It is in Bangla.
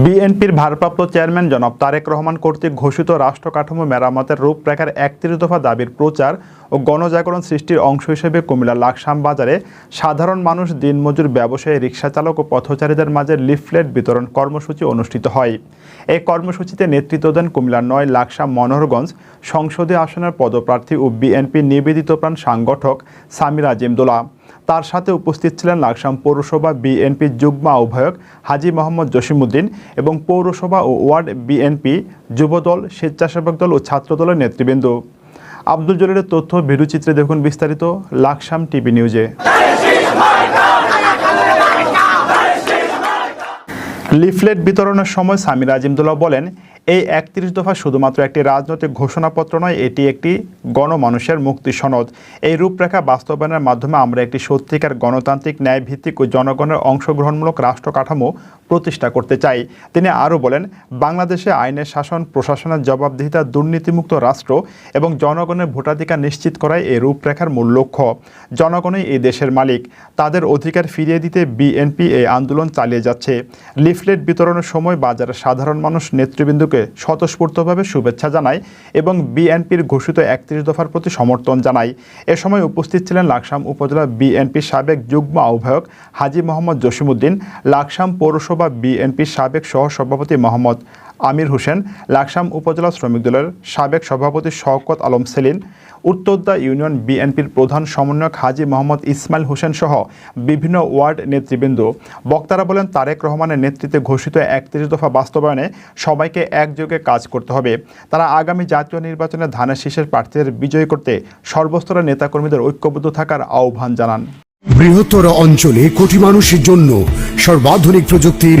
বিএনপির ভারপ্রাপ্ত চেয়ারম্যান জনাব তারেক রহমান কর্তৃক ঘোষিত রাষ্ট্র কাঠামো মেরামতের রূপরেখার একত্রিশ দফা দাবির প্রচার ও গণজাগরণ সৃষ্টির অংশ হিসেবে কুমিল্লা লাকসাম বাজারে সাধারণ মানুষ দিনমজুর ব্যবসায়ী রিক্সা চালক ও পথচারীদের মাঝে লিফলেট বিতরণ কর্মসূচি অনুষ্ঠিত হয়। এই কর্মসূচিতে নেতৃত্ব দেন কুমিল্লার নয় লাকসাম মনোহরগঞ্জ সংসদীয় আসনের পদপ্রার্থী ও বিএনপি নিবেদিত প্রাণ সাংগঠক সামির আজিমদোলা। তার সাথে উপস্থিত ছিলেন লাকসাম পৌরসভা বিএনপি যুগ্ম আহ্বায়ক হাজি মোহাম্মদ জসিমুদ্দিন এবং পৌরসভা ও ওয়ার্ড বিএনপি যুবদল, স্বেচ্ছাসেবক দল ও ছাত্রদলের নেতৃবৃন্দ। আব্দুল জলিলের তথ্য ভিডিওচিত্রে দেখুন বিস্তারিত লাকসাম টিভি নিউজে। লিফলেট বিতরণের সময় সামির আজিমদুল্লাহ বলেন এই একত্রিশ দফা শুধুমাত্র একটি রাজনৈতিক ঘোষণাপত্র নয়, এটি একটি গণমানুষের মুক্তি সনদ। এই রূপরেখা বাস্তবায়নের মাধ্যমে আমরা একটি সত্যিকার গণতান্ত্রিক ন্যায়ভিত্তিক ও জনগণের অংশগ্রহণমূলক রাষ্ট্র কাঠামো প্রতিষ্ঠা করতে চাই। তিনি আরও বলেন, বাংলাদেশে আইনের শাসন, প্রশাসনের জবাবদিহিতা, দুর্নীতিমুক্ত রাষ্ট্র এবং জনগণের ভোটাধিকার নিশ্চিত করাই এই রূপরেখার মূল লক্ষ্য। জনগণই এই দেশের মালিক। তাদের অধিকার ফিরিয়ে দিতে বিএনপি এই আন্দোলন চালিয়ে যাচ্ছে। লিফলেট বিতরণের সময় বাজারের সাধারণ মানুষ নেতৃবৃন্দকে স্বতঃস্ফূর্তভাবে শুভেচ্ছা জানায় এবং বিএনপির ঘোষিত একত্রিশ দফার প্রতি সমর্থন জানায় এ সময় উপস্থিত ছিলেন লাকসাম উপজেলা বিএনপির সাবেক যুগ্ম আহ্বায়ক হাজি মোহাম্মদ জসিমুদ্দিন লাকসাম পৌরসভা বিএনপির সাবেক সহসভাপতি মোহাম্মদ আমির হোসেন, লাকসাম উপজেলা শ্রমিক দলের সাবেক সভাপতি শওকত আলম সেলিন উত্তরদা ইউনিয়ন বিএনপির প্রধান সমন্বয়ক হাজি মোহাম্মদ ইসমাইল হোসেন সহ বিভিন্ন ওয়ার্ড নেতৃবৃন্দ। বক্তারা বলেন, তারেক রহমানের নেতৃত্বে ঘোষিত একত্রিশ দফা বাস্তবায়নে সবাইকে একযোগে কাজ করতে হবে। তারা আগামী জাতীয় নির্বাচনে ধানের শীষের প্রার্থীদের বিজয়ী করতে সর্বস্তরের নেতাকর্মীদের ঐক্যবদ্ধ থাকার আহ্বান জানান। বৃহত্তর অঞ্চলে কোটি মানুষের জন্য সর্বাধুনিক প্রযুক্তির